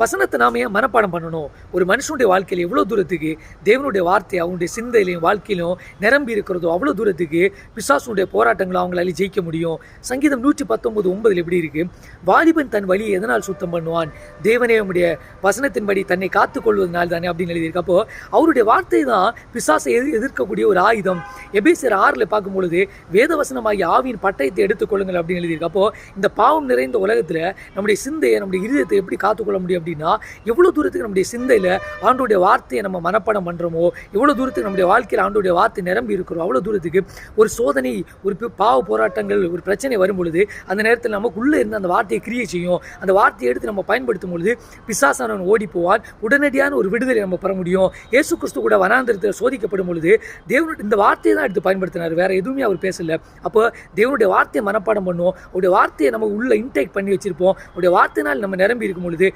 வசனத்தை நாம ஏன் மனப்பாடம் பண்ணணும்? ஒரு மனுஷனுடைய வாழ்க்கையில் எவ்வளோ தூரத்துக்கு தேவனுடைய வார்த்தை அவனுடைய சிந்தையிலையும் வாழ்க்கையிலும் நிரம்பி இருக்கிறதோ அவ்வளோ தூரத்துக்கு பிசாசுடைய போராட்டங்களை அவங்களால ஜெயிக்க முடியும். சங்கீதம் நூற்றி பத்தொன்பது ஒன்பதில் எப்படி இருக்கு? வாலிபன் தன் வழியை எதனால் சுத்தம் பண்ணுவான்? தேவனே அவனுடைய வசனத்தின்படி தன்னை காத்துக்கொள்வதனால் தானே அப்படின்னு எழுதியிருக்கு. அப்போ அவருடைய வார்த்தை தான் பிசாசை எதிர் எதிர்க்கக்கூடிய ஒரு ஆயுதம். எபேசியர் ஆறில் பார்க்கும் பொழுது வேத ஆவியின் பட்டயத்தை எடுத்துக்கொள்ளுங்கள் அப்படின்னு எழுதியிருக்கு. அப்போ இந்த பாவம் நிறைந்த உலகத்தில் நம்முடைய சிந்தையை நம்முடைய இருதயத்தை எப்படி கொள்ள முடியும் அப்படின்னா எவ்வளோ தூரத்துக்கு நம்முடைய சிந்தையில் ஆண்டோடைய வார்த்தையை நம்ம மனப்பாடம் பண்ணுறோமோ எவ்வளோ தூரத்துக்கு நம்முடைய வாழ்க்கையில் ஆண்டோடைய வார்த்தை நிரம்பி இருக்கிறோம் அவ்வளோ தூரத்துக்கு ஒரு சோதனை ஒரு பாவ போராட்டங்கள் ஒரு பிரச்சனை வரும் பொழுது அந்த நேரத்தில் நமக்குள்ளே இருந்து அந்த வார்த்தையை கிரியை செய்யும். அந்த வார்த்தையை எடுத்து நம்ம பயன்படுத்தும் பொழுது பிசாசானவன் ஓடி போவான் உடனடியான ஒரு விடுதலை நம்ம பெற முடியும். ஏசு கிறிஸ்து கூட வனாந்திரத்தில் சோதிக்கப்படும் பொழுது தேவனுடைய இந்த வார்த்தையை தான் எடுத்து பயன்படுத்தினார். வேறு எதுவுமே அவர் பேசலை. அப்போ தேவனுடைய வார்த்தையை மனப்பாடம் பண்ணுவோம். அவருடைய வார்த்தையை நம்ம உள்ளே இன்டேக் பண்ணி வச்சுருப்போம். அவருடைய வார்த்தையினால் நம்ம நிரம்பி இருக்கும் பொழுது